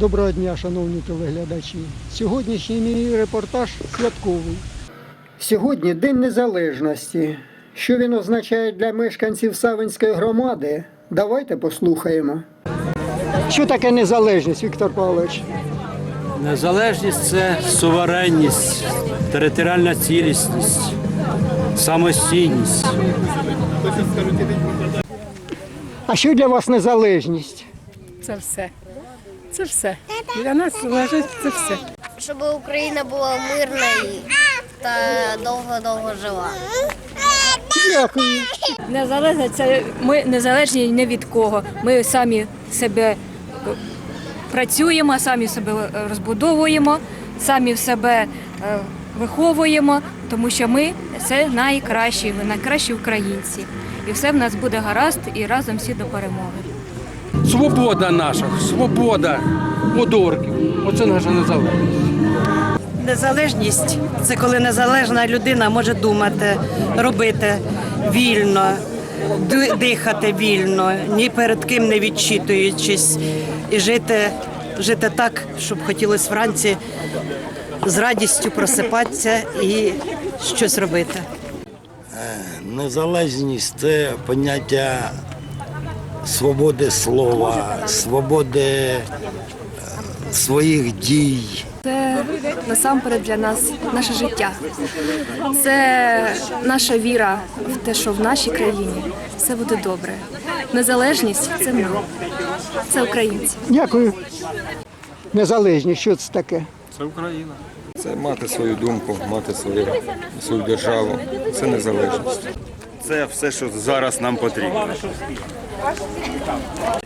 Доброго дня, шановні телеглядачі. Сьогоднішній мій репортаж святковий. Сьогодні День Незалежності. Що він означає для мешканців Савинської громади? Давайте послухаємо. Що таке незалежність, Віктор Павлович? Незалежність це суверенність, територіальна цілісність, самостійність. А що для вас незалежність? Це все. Це все. Для нас лежить це все. щоб Україна була мирна і та довго-довго жила. Дякую. Незалежні це ми незалежні не від кого. Ми самі себе працюємо, самі себе е, розбудовуємо, самі в себе е, виховуємо, тому що ми це найкращі, ми найкращі українці. І все в нас буде гаразд і разом всі до перемоги. Свобода наша, свобода мудорків. Оце наша незалежність. Незалежність це коли незалежна людина може думати, робити вільно, дихати вільно, ні перед ким не відчитуючись, і жити, жити так, щоб хотілося вранці з радістю просипатися і щось робити. Незалежність це поняття свободи слова, свободи е, своїх дій. Це насамперед для нас наше життя. Це наша віра в те, що в нашій країні все буде добре. Незалежність це ми, це українці. Дякую. Незалежність, що це таке? Це мати свою думку, мати свою, свою державу. Це незалежність. Це все, що зараз нам потрібно.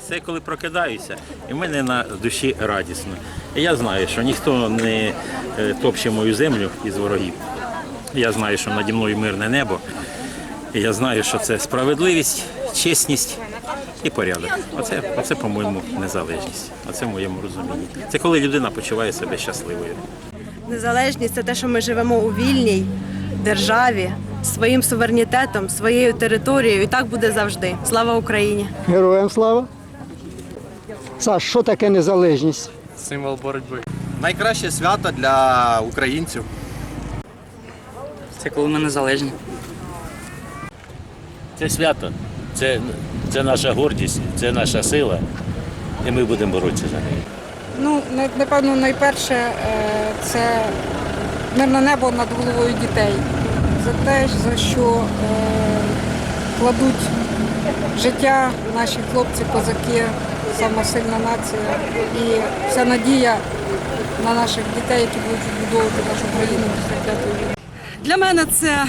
Це коли прокидаюся, і в мене на душі радісно. І я знаю, що ніхто не е, топче мою землю із ворогів. Я знаю, що наді мною мирне небо. І я знаю, що це справедливість, чесність і порядок. Оце, оце по-моєму, незалежність. Оце в моєму розумінні. Це коли людина почуває себе щасливою. Незалежність це те, що ми живемо у вільній державі своїм суверенітетом, своєю територією, і так буде завжди. Слава Україні! Героям слава. Саш, що таке незалежність? Символ боротьби. Найкраще свято для українців. Це коли ми незалежні. Це свято, це, це наша гордість, це наша сила, і ми будемо боротися за неї. Ну, напевно, найперше е, це мирне небо над головою дітей. За те, за що е, кладуть життя наші хлопці, козаки, сама сильна нація. І вся надія на наших дітей, які будуть відбудовувати нашу країну після п'ятої. Для мене це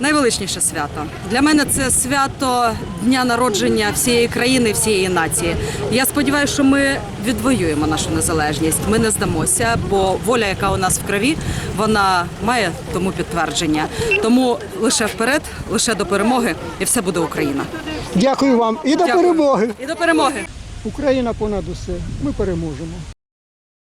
найвеличніше свято. Для мене це свято дня народження всієї країни, всієї нації. Я сподіваюся, що ми відвоюємо нашу незалежність. Ми не здамося, бо воля, яка у нас в крові, вона має тому підтвердження. Тому лише вперед, лише до перемоги, і все буде Україна. Дякую вам і до Дякую. перемоги. І до перемоги. Україна понад усе. Ми переможемо.